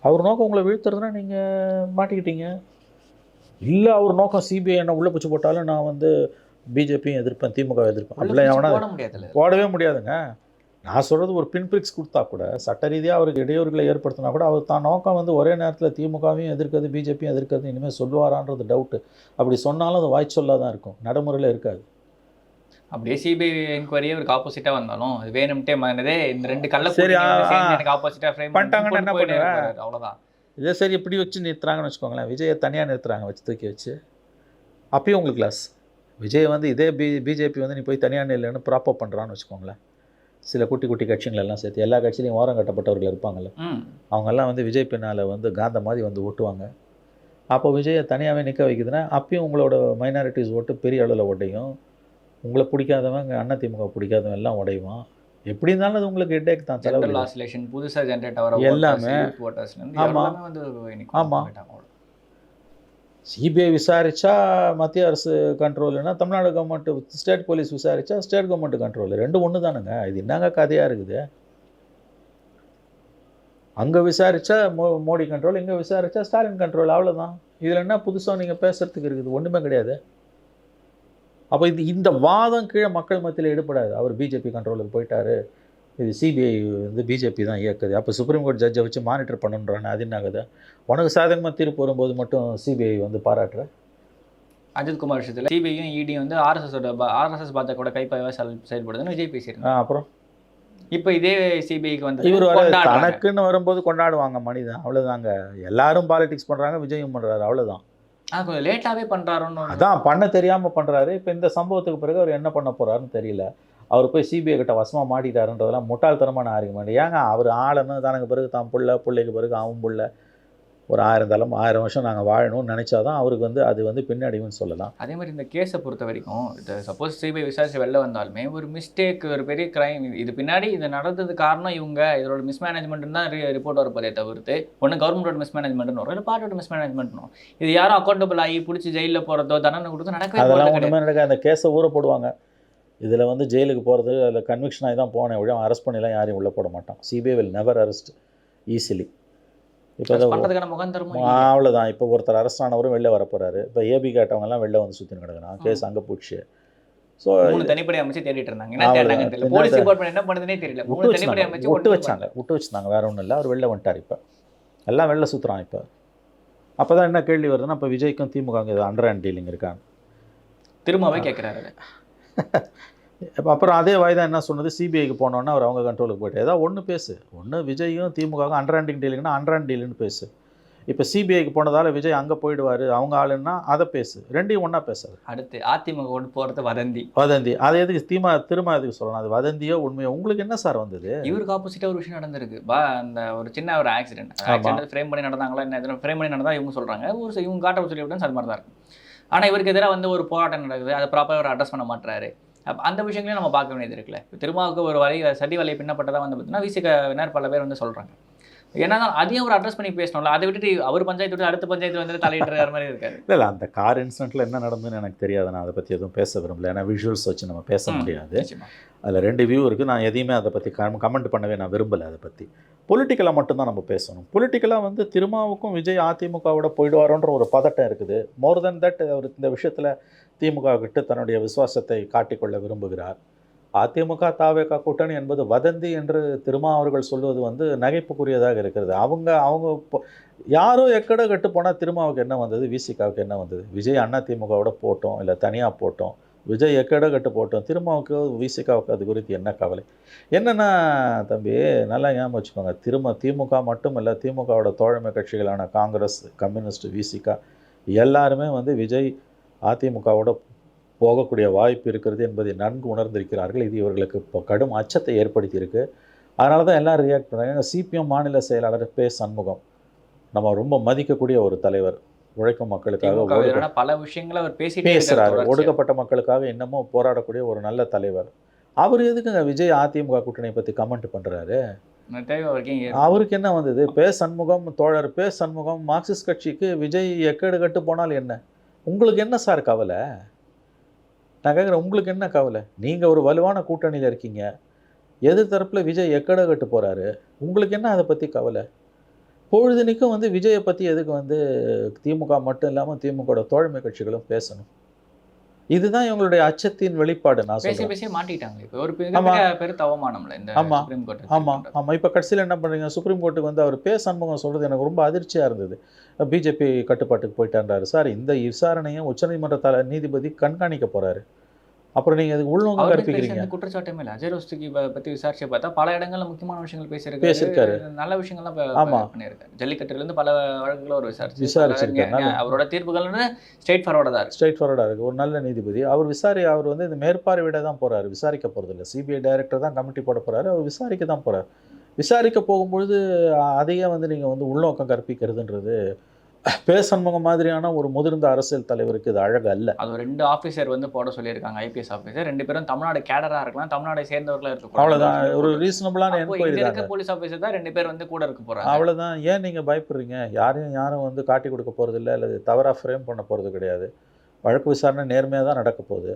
அவர் நோக்கம் உங்களை வீழ்த்துறதுனா நீங்கள் மாட்டிக்கிட்டீங்க. இல்லை அவர் நோக்கம் சிபிஐ என்ன உள்ளே பிடிச்சி போட்டாலும் நான் வந்து பிஜேபியும் எதிர்ப்பேன் திமுக எதிர்ப்பேன். அப்படிலாம் எவனா போடவே முடியாதுங்க. நான் சொல்கிறது ஒரு பின்பிரிக்ஸ் கொடுத்தா கூட சட்ட ரீதியாக அவருக்கு இடையூறுகளை ஏற்படுத்தினா கூட அவர் தான் நோக்கம் வந்து ஒரே நேரத்தில் திமுகவையும் எதிர்க்கிறது பிஜேபியும் எதிர்க்கிறது இனிமேல் சொல்லுவாரான்றது டவுட்டு அப்படி சொன்னாலும் அது வாய் சொல்லா தான் இருக்கும். நடைமுறையில் இருக்காது. அப்படியே சிபிஐ என்கொயரியே இவருக்கு ஆப்போசிட்டா வந்தாலும் அது வேணும்ட்டே மாறினதே இந்த ரெண்டு கள்ள சரி. எனக்கு ஆப்போசிட்டா ஃப்ரேம் பண்ணிட்டாங்கன்னா என்ன பண்ணுவ? அவ்வளவுதான். இதே சரி இப்படி வச்சு நிறுத்துறாங்கன்னு வச்சுக்கோங்களேன். விஜயை தனியாக நிறுத்துறாங்க வச்சு தூக்கி வச்சு. அப்பயும் உங்களுக்கு கிளாஸ் விஜய் வந்து இதே பி பிஜேபி வந்து நீ போய் தனியாக நில்லுன்னு ப்ராப்பப் பண்ணுறான்னு வச்சுக்கோங்களேன். சில குட்டி குட்டி கட்சிகள் எல்லாம் சேர்த்து எல்லா கட்சியிலையும் ஓரம் கட்டப்பட்டவர்கள் இருப்பாங்கல்ல. ம். அவங்கெல்லாம் வந்து விஜய் பின்னால் வந்து காந்த மாதிரி வந்து ஓட்டுவாங்க. அப்போ விஜயை தனியாகவே நிற்க வைக்குதுன்னா அப்பயும் உங்களோட மைனாரிட்டிஸ் ஓட்டு பெரிய அளவில் உடையும் உங்களை பிடிக்காதவங்க அண்ணா திமுக பிடிக்காதவன் எல்லாம் உடையுவான் எப்படி இருந்தாலும் அது உங்களுக்கு ஹெட்டேக் தான் தலைவலி ஆசிலேஷன் புதுசா ஜென்ரேட் ஆகிற எல்லாமே. ஓட்டர்ஸ்ல இருந்து ஆமா. எல்லாமே வந்து இன்னைக்கு ஆமா. போயிட்டாங்க அவ்வளவு. சிபிஐ விசாரிச்சா மத்திய அரசு கண்ட்ரோல்னா தமிழ்நாடு கவர்மெண்ட் ஸ்டேட் போலீஸ் விசாரிச்சா ஸ்டேட் கவர்மெண்ட் கண்ட்ரோல் ரெண்டும் ஒன்று தானுங்க. இது என்னங்க கதையாக இருக்குது? அங்கே விசாரிச்சா மோ மோடி கண்ட்ரோல் இங்கே விசாரிச்சா ஸ்டாலின் கண்ட்ரோல் அவ்வளோதான் இதில் என்ன புதுசாக நீங்கள் பேசுறதுக்கு இருக்குது? ஒன்றுமே கிடையாது. அப்போ இது இந்த வாதம் கீழே மக்கள் மத்தியில் ஈடுபடாது. அவர் பிஜேபி கண்ட்ரோலுக்கு போயிட்டாரு. இது சிபிஐ வந்து பிஜேபி தான் இயக்குது. அப்போ சுப்ரீம் கோர்ட் ஜட்ஜை வச்சு மானிட்டர் பண்ணுன்றானே அது என்ன கதை உனக்கு சாதகமாக தீர்ப்பு வரும்போது மட்டும் சிபிஐ வந்து பாராட்டுற? அஜித் குமார் விஷயத்துல சிபிஐயும் இடி வந்து ஆர்எஸ்எஸ் ஆர்எஸ்எஸ் பாஜக கைப்பாக செயல்படுதுன்னு விஜய் பேசியிருக்காங்க அப்புறம்? இப்போ இதே சிபிஐக்கு வந்து இவர். தனக்குன்னு வரும்போது கொண்டாடுவாங்க மனிதன். அவ்வளோதாங்க எல்லாரும் பாலிடிக்ஸ் பண்ணுறாங்க விஜயும் பண்ணுறாரு அவ்வளோதான் கொஞ்சம் லேட்டாவே பண்றாருன்னு அதான் பண்ண தெரியாமல் பண்ணுறாரு இப்போ இந்த சம்பவத்துக்கு பிறகு அவர் என்ன பண்ண போறாருன்னு தெரியல. அவர் போய் சிபிஐ கிட்ட வசமாக மாட்டிட்டாருன்றதெல்லாம் முட்டாள்தனமான ஆர்குமெண்ட் ஏங்க அவர் ஆளுன்னு தனக்கு பிறகு தான் புள்ள பிள்ளைக்கு பிறகு அவன் பிள்ளை. ஒரு ஆயிரம் தலம் ஆயிரம் வருஷம் நாங்கள் வாழணும்னு நினச்சாதான் அவருக்கு வந்து அது வந்து பின்னடைவுன்னு சொல்லலாம். அதே மாதிரி இந்த கேஸை பொறுத்த வரைக்கும் சப்போஸ் சிபிஐ விசாரிச்சு வெளில வந்தாலுமே ஒரு மிஸ்டேக் ஒரு பெரிய கிரைம் இது பின்னாடி இது நடந்தது காரணம் இவங்க இதோட மிஸ்மேனேஜ்மெண்ட் தான் ரிப்போர்ட் வரப்போதே தவிர்த்து ஒன்று கவர்மெண்டோட மிஸ்மேனேஜ்மெண்ட் வரும் இல்லை பார்ட்டியோட மிஸ்மேனேஜ்மெண்ட் வரும் இது யாரும் அக்கௌண்டபிள் ஆகி பிடிச்சி ஜெயிலில் போகிறதோ தண்டனை கொடுத்து நடக்கவே அதெல்லாம் ஒன்றுமே நடக்காது. அந்த கேஸை ஊற போடுவாங்க. இதில் வந்து ஜெயிலுக்கு போகிறது அதில் கன்விக்ஷன் ஆகி தான் போனேன் ஒழிய அரெஸ்ட் பண்ணிலாம் யாரையும் உள்ளே போட மாட்டான். CBI will never arrest easily இப்போ பண்ணுறதுக்கான முகந்தரமும் அவ்வளோதான் இப்போ ஒருத்தர் அரெஸ்ட் ஆனவரும் வெளில வர போகிறாரு இப்போ ஏபி கேட்டவங்கலாம் வெளில வந்து சுற்றின்னு கிடக்குறான். கேஸ் அங்கே போச்சு. ஸோ மூணு தனிப்படை அமைச்சு தேடிட்டு இருந்தாங்க. போலீஸ் டிபார்ட்மெண்ட் என்ன பண்ணுதுன்னே தெரியல. மூணு தனிப்படை அமைச்சு விட்டு வச்சாங்க விட்டு வச்சுருந்தாங்க வேற ஒன்றும் இல்லை. அவர் வெளில வந்துட்டார் இப்போ. எல்லாம் வெளில சுற்றுறான் இப்போ. அப்போ தான் என்ன கேள்வி வருதுன்னா இப்போ விஜய்க்கும் திமுக அண்டர் ஹேண்ட் டீலிங் இருக்காங்க. திரும்பவே கேட்குறாரு இப்போ அப்புறம் அதே வாய்தா என்ன சொன்னது? சிபிஐக்கு போனோன்னா அவர் அவங்க கண்ட்ரோலுக்கு போயிட்டு ஏதாவது ஒன்று பேசு. ஒன்று விஜயும் திமுகவும் அண்டர் ஹேண்டிங் டீலிங்னா அண்டர் ஹேண்ட் டீலுன்னு பேசு இப்போ சிபிஐக்கு போனதால விஜய் அங்கே போயிடுவார். அவங்க ஆளுன்னா அதை பேசு. ரெண்டையும் ஒன்றா பேசாது. அடுத்து அதிமுக கொண்டு போறது வதந்தி. வதந்தி. அதை எதுக்கு தீமா திரும்ப எதுக்கு சொல்லலாம்? அது வதந்தியோ உண்மையோ? உங்களுக்கு என்ன சார் வந்தது? இவருக்கு ஆப்போசிட்டா ஒரு விஷயம் நடந்திருக்கு. பா அந்த ஒரு சின்ன ஒரு ஆக்சிடென்ட். ஆக்சிடென்ட் ஃப்ரேம் பண்ணி நடந்தாங்களா என்ன ஃப்ரேம் பண்ணி நடந்தா இவங்க சொல்றாங்க. ஒரு இவங்க காட்ட சொல்லி விட்டு அது மாதிரி தான் இருக்கு. ஆனா இவருக்கு எதிராக வந்து ஒரு போராட்டம் நடக்குது. அதை ப்ராப்பராக அவர் அட்ரஸ் பண்ண அப்ப அந்த விஷயங்களையும் நம்ம பார்க்க வேண்டியது இருக்குல்ல. இப்ப திருமாவுக்கு ஒரு வழி சதி வலை பின்னப்பட்டதா வந்து பார்த்தீங்கன்னா விசிகவினர் பல பேர் வந்து சொல்றாங்க. ஏன்னா அதையும் அவர் அட்ரஸ் பண்ணி பேசணும்ல. அதை விட்டுட்டு அவர் பஞ்சாயத்து விட்டு அடுத்த பஞ்சாயத்து வந்து தலையிடுற மாதிரி இருக்காரு. இல்லை இல்லை. அந்த கார் இன்சிடென்ட்டில் என்ன நடந்ததுன்னு எனக்கு தெரியாது. நான் அதை பற்றி எதுவும் பேச விரும்பல. ஏன்னா விஷுவல்ஸ் வச்சு நம்ம பேச. முடியாது. அதில் ரெண்டு வியூ இருக்குது நான் எதையுமே அதை பற்றி கமெண்ட் பண்ணவே நான் விரும்பலை அதை பற்றி பொலிட்டிக்கலாக மட்டும்தான் நம்ம பேசணும். பொலிட்டிக்கலாக வந்து திருமாவுக்கும் விஜய் அதிமுகவோட போயிடுவாரோன்ற ஒரு பதட்டம் இருக்குது. மோர் தென் தட் அவர் இந்த விஷயத்தில் திமுக தன்னுடைய விசுவாசத்தை காட்டிக்கொள்ள விரும்புகிறார். அதிமுக தாவேகா கூட்டணி என்பது வதந்தி என்று திருமா அவர்கள் சொல்வது வந்து நகைப்புக்குரியதாக இருக்கிறது. அவங்க அவங்க இப்போ- யாரோ எக்கட கெட்டு போனால் திருமாவுக்கு என்ன வந்தது? விசிகாவுக்கு என்ன வந்தது? விஜய் அண்ணா திமுகவோட போட்டோம் இல்லை தனியாக போட்டோம். விஜய் எக்கடோ கெட்டு போட்டோம். திருமாவுக்கு விசிகாவுக்கு அது குறித்து என்ன கவலை? என்னென்னா தம்பி நல்லா ஞாபகம் வச்சுக்கோங்க. திரும்ப திமுக மட்டும் இல்லை திமுகவோட தோழமை கட்சிகளான காங்கிரஸ் கம்யூனிஸ்ட் விசிகா எல்லாருமே வந்து விஜய் அதிமுகவோட போகக்கூடிய வாய்ப்பு இருக்கிறது என்பதை நன்கு உணர்ந்திருக்கிறார்கள். இது இவர்களுக்கு இப்போ கடும் அச்சத்தை ஏற்படுத்தியிருக்கு. அதனால தான் எல்லாம் ரியாக்ட் பண்ணுறாங்க சிபிஎம் மாநில செயலாளர் பே சண்முகம் நம்ம ரொம்ப மதிக்கக்கூடிய ஒரு தலைவர். உழைக்கும் மக்களுக்காக பல விஷயங்களை அவர் பேசுறாரு. இருக்காரு ஒடுக்கப்பட்ட மக்களுக்காக இன்னமும் போராடக்கூடிய ஒரு நல்ல தலைவர். அவர் எதுக்குங்க விஜய் அதிமுக கூட்டணியை பற்றி கமெண்ட் பண்ணுறாரு அவருக்கு என்ன வந்தது? பே சண்முகம் தோழர் பே சண்முகம் மார்க்சிஸ்ட் கட்சிக்கு விஜய் எக்கேடு கட்டு போனால் என்ன? உங்களுக்கு என்ன சார் கவலை? நான் கேட்குறேன் உங்களுக்கு என்ன கவலை? நீங்கள் ஒரு வலுவான கூட்டணியில் இருக்கீங்க. எதிர் தரப்பில் விஜய் எக்கடை கட்டு போகிறாரு உங்களுக்கு என்ன அதை பற்றி கவலை? பொழுதுனிக்கும் வந்து விஜயை பற்றி எதுக்கு வந்து திமுக மட்டும் இல்லாமல் திமுகவோட தோழமை கட்சிகளும் பேசணும். இதுதான் இவங்களுடைய அச்சத்தின் வெளிப்பாடு நான் பேசி பேசி மாட்டிட்டாங்க இப்போ ஒரு பெருத்த அவமானம்ல இந்த ஆமா. ஆமாம் ஆமாம் இப்போ கடைசியில் என்ன பண்ணுறீங்க சுப்ரீம் கோர்ட்டுக்கு வந்து அவர் பே சண்முகம் சொல்கிறது எனக்கு ரொம்ப அதிர்ச்சியாக இருந்தது. பிஜேபி கட்டுப்பாட்டுக்கு போயிட்டான்றாரு. சார் இந்த விசாரணையை உச்சநீதிமன்ற தல நீதிபதி கண்காணிக்க போறாரு. அப்புறம் நீங்கள் அதுக்கு உள்நோக்கம் கற்பிக்கிறீங்க பேசிய குற்றச்சாட்டுமே இல்லை. அஜய் ரோஸ்துக்கு பத்தி விசாரிச்சு பார்த்தா பல இடங்கள்ல முக்கியமான விஷயங்கள் பேசியிருக்காரு. பேசியிருக்காரு. நல்ல விஷயங்கள்லாம் ப- ஆமா. பண்ணியிருக்காரு. ஜல்லிக்கட்டுல இருந்து பல வழக்குகளை அவர் விசாரிச்சு விசாரிச்சிருக்காரு. அவரோட தீர்ப்புகள் வந்து ஸ்ட்ரெயிட் ஃபார்வர்டா தான் இருக்கு. ஸ்ட்ரைட் ஃபார்வர்டாக இருக்குது ஒரு நல்ல நீதிபதி. அவர் விசாரி அவர் வந்து இந்த மேற்பார்வையிட தான் போறாரு. விசாரிக்க போகிறதில்ல சிபிஐ டைரக்டர் தான் கமிட்டி போட போறாரு. அவர் விசாரிக்க தான் போறாரு. விசாரிக்க போகும்பொழுது அதையே வந்து நீங்கள் வந்து உள்நோக்கம் கற்பிக்கிறதுன்றது பேசன்முகம் மாதிரியான ஒரு முதிர்ந்த அரசியல் தலைவருக்கு இது அழகு அல்ல. அது ரெண்டு ஆபீசர் வந்து போட சொல்லியிருக்காங்க ஐபிஎஸ் ஆபீசர் ரெண்டு பேரும் தமிழ்நாடு கேடரா இருக்கலாம் தமிழ்நாடை சேர்ந்தவர்களா இருக்க அவ்வளவுதான். ஒரு ரீசனபிளான என்கொயரி இருக்க போலீஸ் ஆபீசர் தான் ரெண்டு பேர் வந்து கூட இருக்க போறாங்க. அவ்வளவுதான். ஏன் நீங்கள் பயப்படுறீங்க? யாரையும் யாரும் வந்து காட்டி கொடுக்க போகிறதில்ல அல்லது தவறாக ஃப்ரேம் பண்ண போகிறது கிடையாது. வழக்கு விசாரணை நேர்மையாக தான் நடக்க போகுது.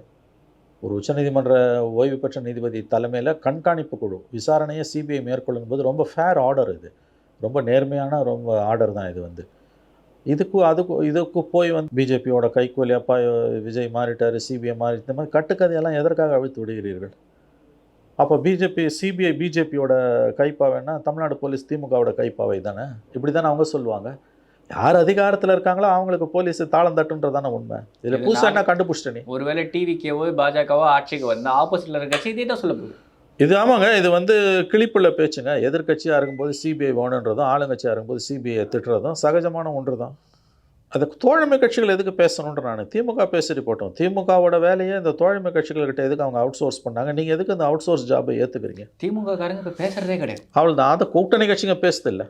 ஒரு உச்சநீதிமன்ற ஓய்வு பெற்ற நீதிபதி தலைமையில் கண்காணிப்பு குழு விசாரணையை சிபிஐ மேற்கொள்ளும் போது ரொம்ப ஃபேர் ஆர்டர் இது. ரொம்ப நேர்மையான ரொம்ப ஆர்டர் தான் இது வந்து. இதுக்கு அதுக்கு இதுக்கு போய் வந்து பிஜேபியோட கைக்கூலி அப்பா விஜய் மாறிட்டார் சிபிஐ மாறி இந்த மாதிரி கட்டுக்கதையெல்லாம் எதற்காக அவிழ்த்து விடுகிறீர்கள்? அப்போ பிஜேபி சிபிஐ பிஜேபியோட கைப்பாவைன்னா தமிழ்நாடு போலீஸ் திமுகவோட கைப்பாவை தானே? இப்படி தானே அவங்க சொல்லுவாங்க. யார் அதிகாரத்தில் இருக்காங்களோ அவங்களுக்கு போலீஸ் தாளம் தட்டுன்றதானே உண்மை. இதில் இது புதுசாக என்ன கண்டுபிடிச்சிட்ட ஒருவேளை டிவிக்கேவோ பாஜகவோ ஆட்சிக்கு வந்து ஆப்போசிட்ல இருக்க இதே தான் சொல்ல போகுது இது ஆமாங்க இது வந்து கிளிப்புள்ள பேச்சுங்க. எதிர்க்கட்சியாக இருக்கும்போது சிபிஐ வேணுன்றதும் ஆளுங்கட்சியாக இருக்கும்போது சிபிஐ திட்டுறதும் சகஜமான ஒன்று தான் அதுக்கு தோழமை கட்சிகள் எதுக்கு பேசணுன்ற நான் திமுக பேசிட்டு போட்டோம். திமுகவோட வேலையை இந்த தோழமை கட்சிகள்கிட்ட எதுக்கு அவங்க அவுட் சோர்ஸ் பண்ணாங்க? நீங்கள் எதுக்கு அந்த அவுட் சோர்ஸ் ஜாபை ஏற்றுக்கிறீங்க திமுக காரங்க இப்ப பேசுறதே கிடையாது. அவ்வளோதான் அதை கூட்டணி கட்சிங்க பேசுது இல்லை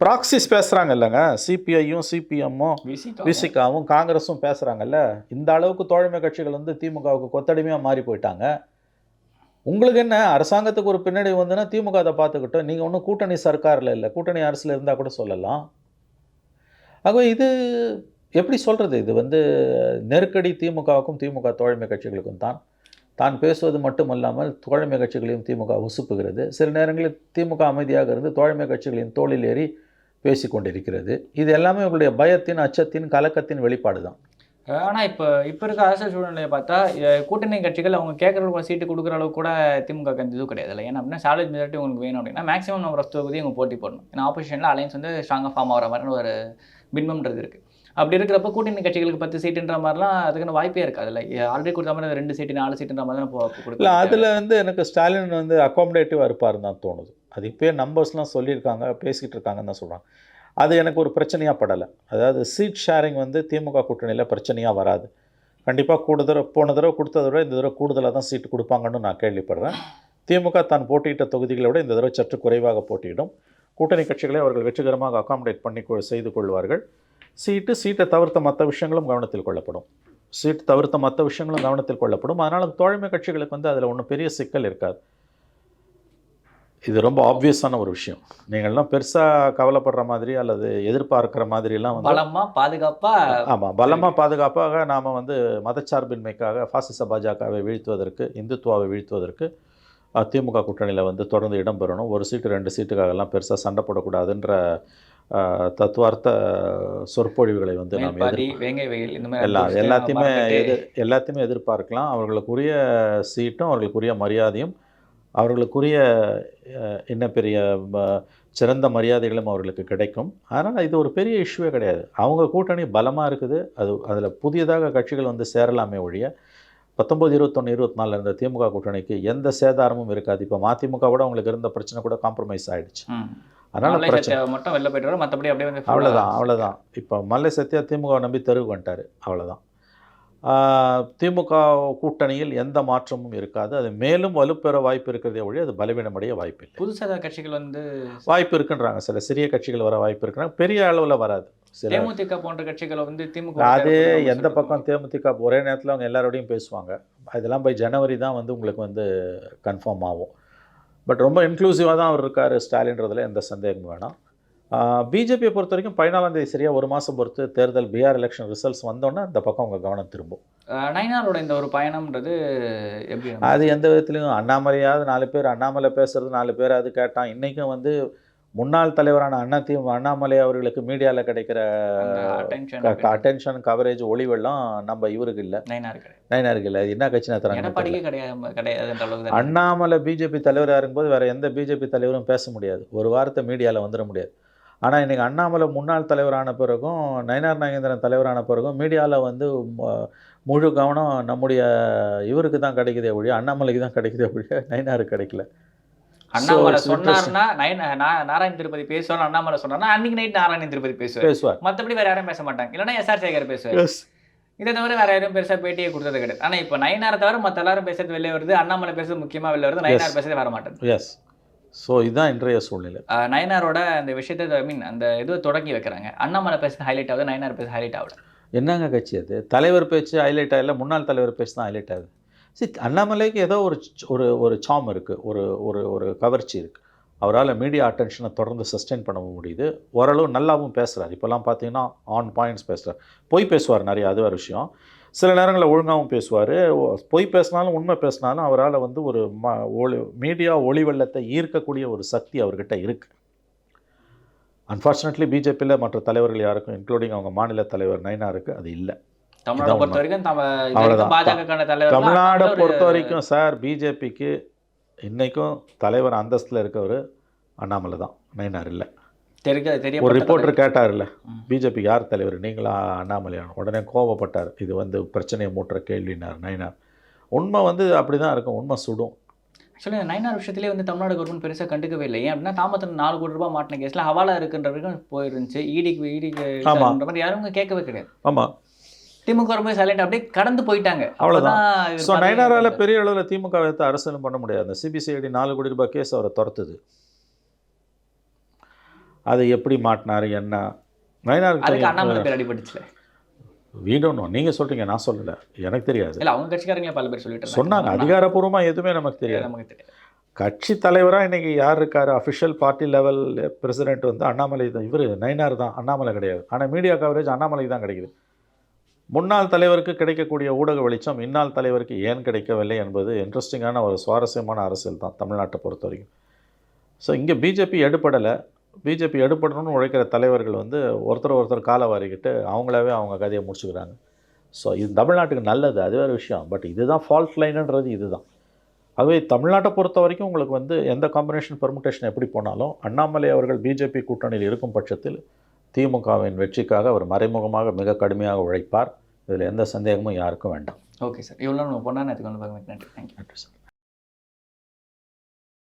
ப்ராக்சிஸ் பேசுகிறாங்க இல்லைங்க சிபிஐயும் சிபிஎம்மும் விசிகா விசிகாவும் காங்கிரஸும் பேசுகிறாங்கல்ல இந்த அளவுக்கு தோழமை கட்சிகள் வந்து திமுகவுக்கு கொத்தடிமையாக மாறி போயிட்டாங்க. உங்களுக்கு என்ன அரசாங்கத்துக்கு ஒரு பின்னடைவு வந்துன்னா திமுக அதை பார்த்துக்கிட்டோம். நீங்கள் ஒன்றும் கூட்டணி சர்க்காரில் இல்லை. கூட்டணி அரசில் இருந்தால் கூட சொல்லலாம். ஆகவே இது எப்படி சொல்கிறது இது வந்து நெருக்கடி திமுகவுக்கும் திமுக தோழமை கட்சிகளுக்கும் தான். தான் பேசுவது மட்டுமல்லாமல் தோழமை கட்சிகளையும் திமுக உசுப்புகிறது. சில நேரங்களில் திமுக அமைதியாக இருந்து தோழமை கட்சிகளின் தோளில் ஏறி பேசிக்கொண்டிருக்கிறது இது எல்லாமே உங்களுடைய பயத்தின் அச்சத்தின் கலக்கத்தின் வெளிப்பாடு தான் ஆனா இப்ப இப்ப இருக்க அரசியல் சூழ்நிலையை பார்த்தா கூட்டணி கட்சிகள் அவங்க கேட்கற சீட்டு கொடுக்குற அளவுக்கு கூட திமுக க்கு இது கிடையாது. இல்லை ஏன்னா அப்படின்னா சாலேஜ் மெஜாரிட்டி உங்களுக்கு வேணும் அப்படின்னா மேக்ஸிமம் நம்பர் ஆஃப் தொகுதி அவங்க போட்டி போடணும். ஏன்னா ஆப்போசிஷனில் அலைன்ஸ் வந்து ஸ்ட்ராங்காக ஃபார்ம் ஆகிற மாதிரி ஒரு மினிமம்ன்றது இருக்கு. அப்படி இருக்கிறப்ப கூட்டணி கட்சிகளுக்கு பத்து சீட்டுன்ற மாதிரிலாம் அதுக்கான வாய்ப்பே இருக்காது. இல்லை ஆல்ரெடி கொடுத்த மாதிரி ரெண்டு சீட்டு நாலு சீட்டுன்ற மாதிரி தான் இல்லை கொடுக்கலாம் அதில் வந்து எனக்கு ஸ்டாலின் வந்து அக்காமடேட்டிவாக இருப்பாருன்னு தான் தோணுது. அது இப்போயே நம்பர்ஸ்லாம் சொல்லியிருக்காங்க பேசிக்கிட்டு இருக்காங்கன்னு தான் சொல்கிறாங்க அது எனக்கு ஒரு பிரச்சனையாக படலை. அதாவது சீட் ஷேரிங் வந்து திமுக கூட்டணியில் பிரச்சனையாக வராது. கண்டிப்பாக கூட தடவை போன தடவை கொடுத்ததை விட இந்த தடவை கூடுதலாக தான் சீட்டு கொடுப்பாங்கன்னு நான் கேள்விப்படுறேன். திமுக தான் போட்டியிட்ட தொகுதிகளை விட இந்த தடவை சற்று குறைவாக போட்டியிடும். கூட்டணி கட்சிகளை அவர்கள் வெற்றிகரமாக அகாமடேட் பண்ணி செய்து கொள்வார்கள். சீட்டு சீட்டை தவிர்த்த மற்ற விஷயங்களும் கவனத்தில் கொள்ளப்படும். சீட்டு தவிர்த்த மற்ற விஷயங்களும் கவனத்தில் கொள்ளப்படும். அதனால் தோழமை கட்சிகளுக்கு வந்து அதில் ஒன்றும் பெரிய சிக்கல் இருக்காது. இது ரொம்ப ஆப்வியஸான ஒரு விஷயம். நீங்கள்லாம் பெருசாக கவலைப்படுற மாதிரி அல்லது எதிர்பார்க்கிற மாதிரிலாம் வந்து பலமா பாதுகாப்பா ஆமாம் பலமாக பாதுகாப்பாக நாம் வந்து மதச்சார்பின்மைக்காக பாசிச பாஜகவை வீழ்த்துவதற்கு இந்துத்துவாவை வீழ்த்துவதற்கு திமுக கூட்டணியில் வந்து தொடர்ந்து இடம்பெறணும் ஒரு சீட்டு ரெண்டு சீட்டுக்காகலாம் பெருசாக சண்டை போடக்கூடாதுன்ற தத்துவார்த்த சொற்பொழிவுகளை வந்து நாம் எல்லா எல்லாத்தையுமே எதிர் எல்லாத்தையுமே எதிர்பார்க்கலாம். அவர்களுக்குரிய சீட்டும் அவர்களுக்குரிய மரியாதையும் அவர்களுக்குரிய இன்ன பெரிய சிறந்த மரியாதைகளும் அவர்களுக்கு கிடைக்கும். அதனால் இது ஒரு பெரிய இஷ்யூவே கிடையாது. அவங்க கூட்டணி பலமாக இருக்குது. அது அதில் புதியதாக கட்சிகள் வந்து சேரலாமே ஒழிய பத்தொம்பது இருபத்தொன்று இருபத்தி நாலில் இருந்த திமுக கூட்டணிக்கு எந்த சேதாரமும் இருக்காது. இப்போ மதிமுகவோட அவங்களுக்கு இருந்த பிரச்சனை கூட காம்ப்ரமைஸ் ஆயிடுச்சு. ம். அதனால் பிரச்சனை மட்டும் வெளில போயிட்டு மற்றபடி அப்படியே அவ்வளோதான் அவ்வளோதான் இப்போ மல்லை சத்யா திமுக நம்பி தெருவுக்கு வந்துட்டார். அவ்வளோதான் திமுக கூட்டணியில் எந்த மாற்றமும் இருக்காது. அது மேலும் வலுப்பெற வாய்ப்பு இருக்கிறதே ஒழிய அது பலவீனமடைய வாய்ப்பு இல்லை. புதுசா ஏதாவது கட்சிகள் வந்து வாய்ப்பு இருக்குன்றாங்க. சில சிறிய கட்சிகள் வர வாய்ப்பு இருக்கிறாங்க பெரிய அளவில் வராது. சில தேமுதிக போன்ற கட்சிகளை வந்து திமுக அது எந்த பக்கம் தேமுதிக ஒரே நேரத்தில் அவங்க எல்லாரோடையும் பேசுவாங்க. அதெல்லாம் போய் ஜனவரி தான் வந்து உங்களுக்கு வந்து கன்ஃபார்ம் ஆகும். பட் ரொம்ப இன்க்ளூசிவாக தான் அவர் இருக்கார் ஸ்டாலின்றதுல எந்த சந்தேகமும் வேணாம். பிஜேபியை பொறுத்த வரைக்கும் பதினாலாம் தேதி சரியாக ஒரு மாதம் பொறுத்து தேர்தல் பிஆர் எலெக்ஷன் ரிசல்ட்ஸ் வந்தோன்னே அந்த பக்கம் உங்கள் கவனம் திரும்பும். அஹ் நயினாரோட இந்த ஒரு பயணம்ன்றது எப்படி அது எந்த விதத்துலையும் அண்ணாமலையாவது நாலு பேர் அண்ணாமலை பேசுறது நாலு பேர் அது கேட்டான். இன்றைக்கும் வந்து முன்னாள் தலைவரான அண்ணா தி அண்ணாமலை அவர்களுக்கு மீடியாவில் கிடைக்கிற அட்டென்ஷன் அட்டென்ஷன் கவரேஜ் ஒளிவெல்லாம் நம்ம இவருக்கு இல்லை. நைனாருக்கு இல்லை. என்ன கட்சி நடத்துறாங்க அண்ணாமலை பிஜேபி தலைவராக இருக்கும்போது வேற எந்த பிஜேபி தலைவரும் பேச முடியாது. ஒரு வார்த்தை மீடியாவில் வந்துட முடியாது. ஆனால் இன்னைக்கு அண்ணாமலை முன்னாள் தலைவரான பிறகும் நயனார் நாகேந்திரன் தலைவரான பிறகும் மீடியாவில் வந்து முழு கவனம் நம்முடைய இவருக்கு தான் கிடைக்குதே ஒழிய அண்ணாமலைக்கு தான் கிடைக்குதே ஒழிய நயனாருக்கு கிடைக்கல. அண்ணாமலை நா- நாராயண திருப்பதி பேசுவார் அண்ணாமலை சொன்னார்னா அன்னைக்கு நைட் நாராயண திருப்பதி பேசுவார். பேசுவார். மத்தபடி வேற யாரும் பேச மாட்டாங்க. இல்லைன்னா எஸ்ஆர் சேகர் பேசுவார். இதை தவிர வேற யாரும் பெருசா பேட்டியே கொடுத்தது கிடையாது. ஆனா இப்போ நயனாரை தவிர மத்த எல்லாரும் பேசுறது வெளியே வருது அண்ணாமலை பேசுறது முக்கியமா வெளில வருது நயனார் பேசுறது வர மாட்டேங்குது. எஸ் ஸோ இதுதான் இன்றைய சூழ்நிலை. நயனாரோட அந்த விஷயத்தை ஐ மீன் அந்த இதுவை தொடங்கி வைக்கிறாங்க. அண்ணாமலை பேசுறது ஹைலைட் ஆகுது நயனார் பேசுறது ஹைலைட் ஆகுது? என்னங்க கட்சி அது? தலைவர் பேச்சு ஹைலைட் ஆகல முன்னாள் தலைவர் பேச்சு தான் ஹைலைட் ஆகுது. சரி அண்ணாமலைக்கு ஏதோ ஒரு ச்- ஒரு ஒரு சாம் இருக்குது ஒரு ஒரு ஒரு கவர்ச்சி இருக்குது அவரால் மீடியா அட்டென்ஷனை தொடர்ந்து சஸ்டெயின் பண்ண முடியுது. ஓரளவு நல்லாவும் பேசுகிறார் இப்போல்லாம் பார்த்தீங்கன்னா ஆன் பாயிண்ட்ஸ் பேசுகிறார் பொய் பேசுவார் நிறைய அது வேறு விஷயம். சில நேரங்களில் ஒழுங்காகவும் பேசுவார். பொய் பேசினாலும் உண்மை பேசினாலும் அவரால் வந்து ஒரு ம ஒளி மீடியா ஒளி வெள்ளத்தை ஈர்க்கக்கூடிய ஒரு சக்தி அவர்கிட்ட இருக்குது அன்ஃபார்ச்சுனேட்லி பிஜேபியில் மற்ற தலைவர்கள் யாருக்கும் இன்க்ளூடிங் அவங்க மாநில தலைவர் நைனாருக்கு அது இல்லை. தமிழ்நாடு பொறுத்த வரைக்கும் சார் பிஜேபிக்கு இன்னைக்கும் தலைவர் அந்தஸ்தில் இருக்கவர் அண்ணாமலை தான் நைனார் இல்லை. தெரிய தெரிய ஒரு ரிப்போர்ட்டர் கேட்டார்ல ம். பிஜேபிக்கு யார் தலைவர்? நீங்களா? அண்ணாமலையான. உடனே கோவப்பட்டார். இது வந்து பிரச்சனையை மூட்டுற கேள்வினார் நைனார் உண்மை வந்து அப்படி தான் இருக்கும். உண்மை சுடும். ஆக்சுவலி நைனார் விஷயத்திலே வந்து தமிழ்நாடு கவர்மெண்ட் பெருசா கண்டுக்கவே இல்லை. ஏன் அப்படின்னா தாமத்தன் நாலு கோடி ரூபாய் மாட்டின கேஸ்ல ஹவாலா இருக்குன்ற வரைக்கும் போயிருந்துச்சு. E இடிக்கு இடிக்கு ஆமா. மாதிரி யாரும் கேட்கவே கிடையாது. ஆமாம் திமுக ரொம்ப சைலண்ட் அப்படியே கடந்து போயிட்டாங்க. இவர் ஸோ ஏற்றாரு. பெரிய அளவில் திமுக அரசியலும் பண்ண முடியாது. அந்த சிபிசிஐடி நாலு கோடி ரூபாய் கேஸ் அவரை துரத்துது. அதை எப்படி மாட்டினார் என்ன. Annamalai don't know. நீங்கள் சொல்கிறீங்க நான் சொல்லலை. எனக்கு தெரியாது. இல்ல அவங்க கட்சிக்காரங்களே பல பேர் சொல்லிட்டு. சொன்னாங்க. அதிகாரப்பூர்வமாக எதுவுமே நமக்கு தெரியாது. நமக்கு தெரியாது கட்சி தலைவராக இன்னைக்கு யார் இருக்காரு? அஃபிஷியல் பார்ட்டி லெவல் பிரசிடென்ட் வந்து அண்ணாமலை தான். இவர் நைனார் தான். அண்ணாமலை கிடையாது. ஆனால் மீடியா கவரேஜ் அண்ணாமலைக்கு தான் கிடைக்குது. முன்னாள் தலைவருக்கு கிடைக்கக்கூடிய ஊடக வெளிச்சம் இன்னாள் தலைவருக்கு ஏன் கிடைக்கவில்லை என்பது இன்ட்ரெஸ்டிங்கான ஒரு சுவாரஸ்யமான அரசியல் தான் தமிழ்நாட்டை பொறுத்த வரைக்கும். ஸோ இங்கே பிஜேபி எடுபடலை. பிஜேபி எடுபடணும்னு உழைக்கிற தலைவர்கள் வந்து ஒருத்தர் ஒருத்தர் காலை வாரிக்கிட்டு அவங்களாவே அவங்க கதையை முடிச்சுக்கிறாங்க. ஸோ இது தமிழ்நாட்டுக்கு நல்லது அது வேறு விஷயம். பட் இதுதான் ஃபால்ட் லைனுன்றது இதுதான். ஆகவே தமிழ்நாட்டை பொறுத்த வரைக்கும் உங்களுக்கு வந்து எந்த காம்பினேஷன் பெர்முடேஷன் எப்படி போனாலும் அண்ணாமலை அவர்கள் பிஜேபி கூட்டணியில் இருக்கும் பட்சத்தில் திமுகவின் வெற்றிக்காக அவர் மறைமுகமாக மிக கடுமையாக உழைப்பார். இதில் எந்த சந்தேகமும் யாருக்கும் வேண்டாம். ஓகே சார் இவ்வளோ நம்ம பொண்ணா நேரத்துக்கு வந்து பார்க்க நன்றி. தேங்க்யூ நன்றி சார்